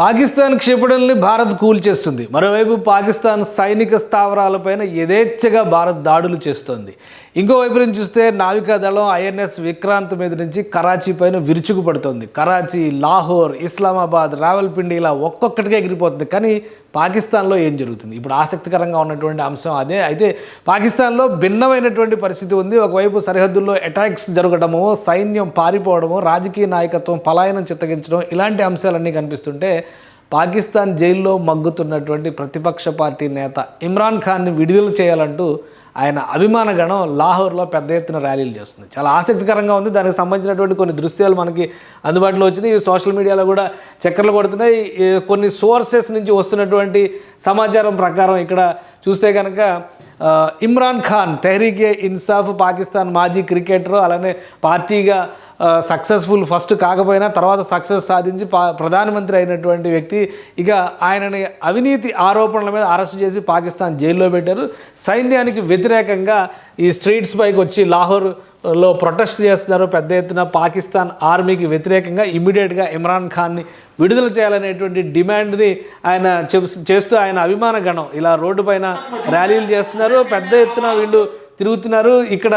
Pakistan క్షిపణుల్ని Bharat కూల్చేస్తుంది. మరోవైపు పాకిస్తాన్ సైనిక స్థావరాలపైన యథేచ్ఛగా భారత్ దాడులు చేస్తోంది. ఇంకోవైపు నుంచి చూస్తే నావికా దళం ఐఎన్ఎస్ విక్రాంత్ మీద నుంచి కరాచీ పైన విరుచుకుపడుతోంది. కరాచీ లాహోర్ ఇస్లామాబాద్ రావల్పిండి ఇలా ఒక్కొక్కటిగా ఎగిరిపోతుంది. కానీ పాకిస్తాన్లో ఏం జరుగుతుంది? ఇప్పుడు ఆసక్తికరంగా ఉన్నటువంటి అంశం అదే. అయితే పాకిస్తాన్లో భిన్నమైనటువంటి పరిస్థితి ఉంది. ఒకవైపు సరిహద్దుల్లో అటాక్స్ జరగడము సైన్యం పారిపోవడము రాజకీయ నాయకత్వం పలాయనం చిత్తగించడం ఇలాంటి అంశాలన్నీ కనిపిస్తుంటే పాకిస్తాన్ జైల్లో మగ్గుతున్నటువంటి ప్రతిపక్ష పార్టీ నేత ఇమ్రాన్ ఖాన్ని విడుదల చేయాలంటూ ఆయన అభిమాన గణం లాహోర్లో పెద్ద ఎత్తున ర్యాలీలు చేస్తుంది. చాలా ఆసక్తికరంగా ఉంది. దానికి సంబంధించినటువంటి కొన్ని దృశ్యాలు మనకి అందుబాటులో వచ్చినాయి. సోషల్ మీడియాలో కూడా చక్కర్లు కొడుతున్నాయి. కొన్ని సోర్సెస్ నుంచి వస్తున్నటువంటి సమాచారం ప్రకారం ఇక్కడ చూస్తే కనుక ఇమ్రాన్ ఖాన్ తెహ్రీకే ఇన్సాఫ్ పాకిస్తాన్ మాజీ క్రికెటర్ అలానే పార్టీగా సక్సెస్ఫుల్ ఫస్ట్ కాకపోయినా తర్వాత సక్సెస్ సాధించి పా ప్రధానమంత్రి అయినటువంటి వ్యక్తి. ఇక ఆయనని అవినీతి ఆరోపణల మీద అరెస్ట్ చేసి పాకిస్తాన్ జైల్లో పెట్టారు. సైన్యానికి వ్యతిరేకంగా ఈ స్ట్రీట్స్ పైకి వచ్చి లాహోర్ లో ప్రొటెస్ట్ చేస్తున్నారు. పెద్ద ఎత్తున పాకిస్తాన్ ఆర్మీకి వ్యతిరేకంగా ఇమీడియట్గా ఇమ్రాన్ ఖాన్ని విడుదల చేయాలనేటువంటి డిమాండ్ని ఆయన చెప్ చేస్తూ ఆయన అభిమాన గణం ఇలా రోడ్డు పైన ర్యాలీలు చేస్తున్నారు. పెద్ద ఎత్తున వీళ్ళు తిరుగుతున్నారు. ఇక్కడ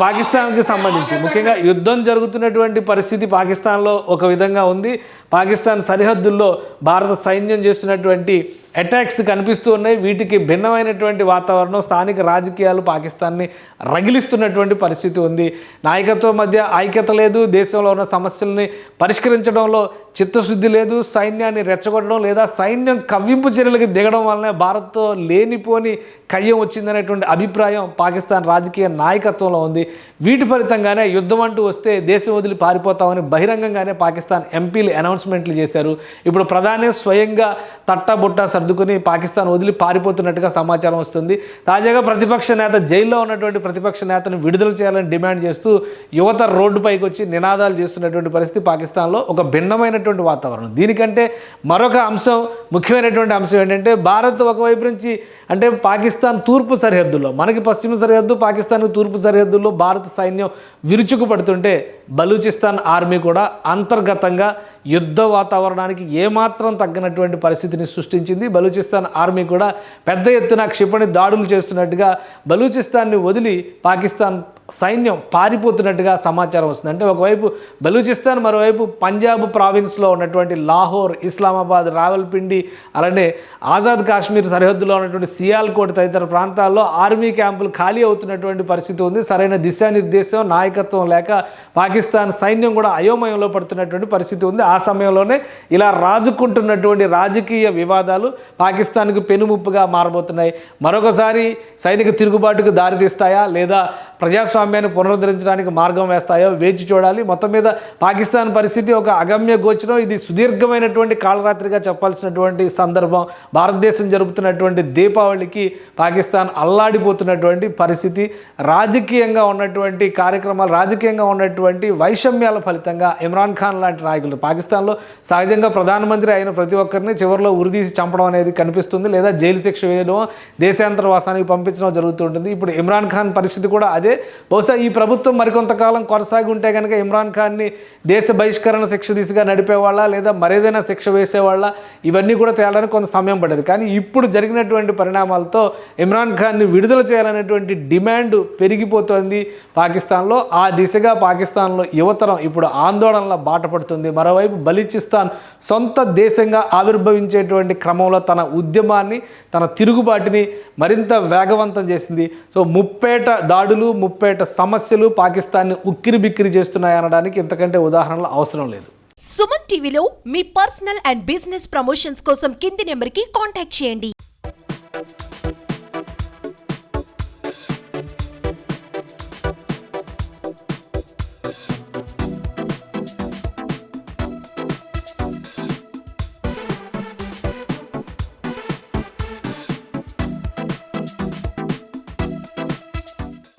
పాకిస్తాన్కి సంబంధించి. ముఖ్యంగా యుద్ధం జరుగుతున్నటువంటి పరిస్థితి పాకిస్తాన్లో ఒక విధంగా ఉంది. పాకిస్తాన్ సరిహద్దుల్లో భారత సైన్యం చేస్తున్నటువంటి అటాక్స్ కనిపిస్తూ ఉన్నాయి. వీటికి భిన్నమైనటువంటి వాతావరణం స్థానిక రాజకీయాలు పాకిస్తాన్ని రగిలిస్తున్నటువంటి పరిస్థితి ఉంది. నాయకత్వం మధ్య ఐక్యత లేదు. దేశంలో ఉన్న సమస్యల్ని పరిష్కరించడంలో చిత్తశుద్ధి లేదు. సైన్యాన్ని రెచ్చగొట్టడం లేదా సైన్యం కవ్వింపు చర్యలకు దిగడం వల్లనే భారత్తో లేనిపోని కయ్యం వచ్చిందనేటువంటి అభిప్రాయం పాకిస్తాన్ రాజకీయ నాయకత్వంలో ఉంది. వీటి ఫలితంగానే యుద్ధం అంటూ వస్తే దేశం వదిలి పారిపోతామని బహిరంగంగానే పాకిస్తాన్ ఎంపీలు అనౌన్స్మెంట్లు చేశారు. ఇప్పుడు ప్రధాని స్వయంగా తట్టబుట్ట సర్దుకుని పాకిస్తాన్ వదిలి పారిపోతున్నట్టుగా సమాచారం వస్తుంది. తాజాగా ప్రతిపక్ష నేత జైల్లో ఉన్నటువంటి ప్రతిపక్ష నేతను విడుదల చేయాలని డిమాండ్ చేస్తూ యువత రోడ్డుపైకి వచ్చి నినాదాలు చేస్తున్నటువంటి పరిస్థితి పాకిస్తాన్లో ఒక భిన్నమైనటువంటి వాతావరణం. దీనికంటే మరొక అంశం ముఖ్యమైనటువంటి అంశం ఏంటంటే భారత్ ఒకవైపు నుంచి అంటే పాకిస్తాన్ తూర్పు సరిహద్దుల్లో మనకి పశ్చిమ సరిహద్దు పాకిస్తాన్ తూర్పు సరిహద్దుల్లో భారత సైన్యం విరుచుకు పడుతుంటే బలూచిస్తాన్ ఆర్మీ కూడా అంతర్గతంగా యుద్ధ వాతావరణానికి ఏమాత్రం తగ్గినటువంటి పరిస్థితిని సృష్టించింది బలూచిస్తాన్ ఆర్మీ కూడా పెద్ద ఎత్తున క్షిపణి దాడులు చేస్తున్నట్టుగా బలూచిస్తాన్ని వదిలి పాకిస్తాన్ సైన్యం పారిపోతున్నట్టుగా సమాచారం వస్తుంది. అంటే ఒకవైపు బలూచిస్తాన్ మరోవైపు పంజాబ్ ప్రావిన్స్లో ఉన్నటువంటి లాహోర్ ఇస్లామాబాద్ రావల్పిండి అలానే ఆజాద్ కాశ్మీర్ సరిహద్దులో ఉన్నటువంటి సియాల్కోట్ తదితర ప్రాంతాల్లో ఆర్మీ క్యాంపులు ఖాళీ అవుతున్నటువంటి పరిస్థితి ఉంది. సరైన దిశానిర్దేశం నాయకత్వం లేక పాకిస్తాన్ సైన్యం కూడా అయోమయంలో పడుతున్నటువంటి పరిస్థితి ఉంది. ఆ సమయంలోనే ఇలా రాజుకుంటున్నటువంటి రాజకీయ వివాదాలు పాకిస్తాన్కు పెనుముప్పుగా మారబోతున్నాయి. మరొకసారి సైనిక తిరుగుబాటుకు దారితీస్తాయా లేదా ప్రజాస్వామ్యాన్ని పునరుద్ధరించడానికి మార్గం వేస్తాయో వేచి చూడాలి. మొత్తం మీద పాకిస్తాన్ పరిస్థితి ఒక అగమ్య గోచరం. ఇది సుదీర్ఘమైనటువంటి కాళరాత్రిగా చెప్పాల్సినటువంటి సందర్భం. భారతదేశం జరుపుతున్నటువంటి దీపావళికి పాకిస్తాన్ అల్లాడిపోతున్నటువంటి పరిస్థితి. రాజకీయంగా ఉన్నటువంటి కార్యక్రమాలు రాజకీయంగా ఉన్నటువంటి వైషమ్యాల ఫలితంగా ఇమ్రాన్ ఖాన్ లాంటి నాయకులు పాకిస్తాన్లో సహజంగా ప్రధానమంత్రి అయిన ప్రతి ఒక్కరిని చివరిలో ఉరిదీసి చంపడం అనేది కనిపిస్తుంది. లేదా జైలు శిక్ష వేయడం దేశాంతరవాసానికి పంపించడం జరుగుతుంటుంది ఇప్పుడు ఇమ్రాన్ ఖాన్ పరిస్థితి కూడా అదే. బహుశా ఈ ప్రభుత్వం మరికొంతకాలం కొనసాగి ఉంటే కనుక ఇమ్రాన్ ఖాన్ని దేశ బహిష్కరణ శిక్ష దిశగా నడిపేవాళ్ళ లేదా మరేదైనా శిక్ష వేసేవాళ్ళ ఇవన్నీ కూడా తేలడానికి కొంత సమయం పడేది కానీ ఇప్పుడు జరిగినటువంటి పరిణామాలతో ఇమ్రాన్ ఖాన్ని విడుదల చేయాలనేటువంటి డిమాండ్ పెరిగిపోతోంది పాకిస్తాన్లో. ఆ దిశగా పాకిస్తాన్లో యువతరం ఇప్పుడు ఆందోళనల బాట పడుతుంది. మరోవైపు బలిచిస్తాన్ సొంత దేశంగా ఆవిర్భవించేటువంటి క్రమంలో తన ఉద్యమాన్ని తన తిరుగుబాటుని మరింత వేగవంతం చేసింది. సో ముప్పేట దాడులు ముప్పేట సమస్యలు పాకిస్తాన్ని ఉక్కిరి బిక్కిరి చేస్తున్నాయి అనడానికి ఇంతకంటే ఉదాహరణలు అవసరం లేదు. సుమన్ టీవీలో మీ పర్సనల్ అండ్ బిజినెస్ ప్రమోషన్స్ కోసం కింది నెంబర్కి కాంటాక్ట్ చేయండి.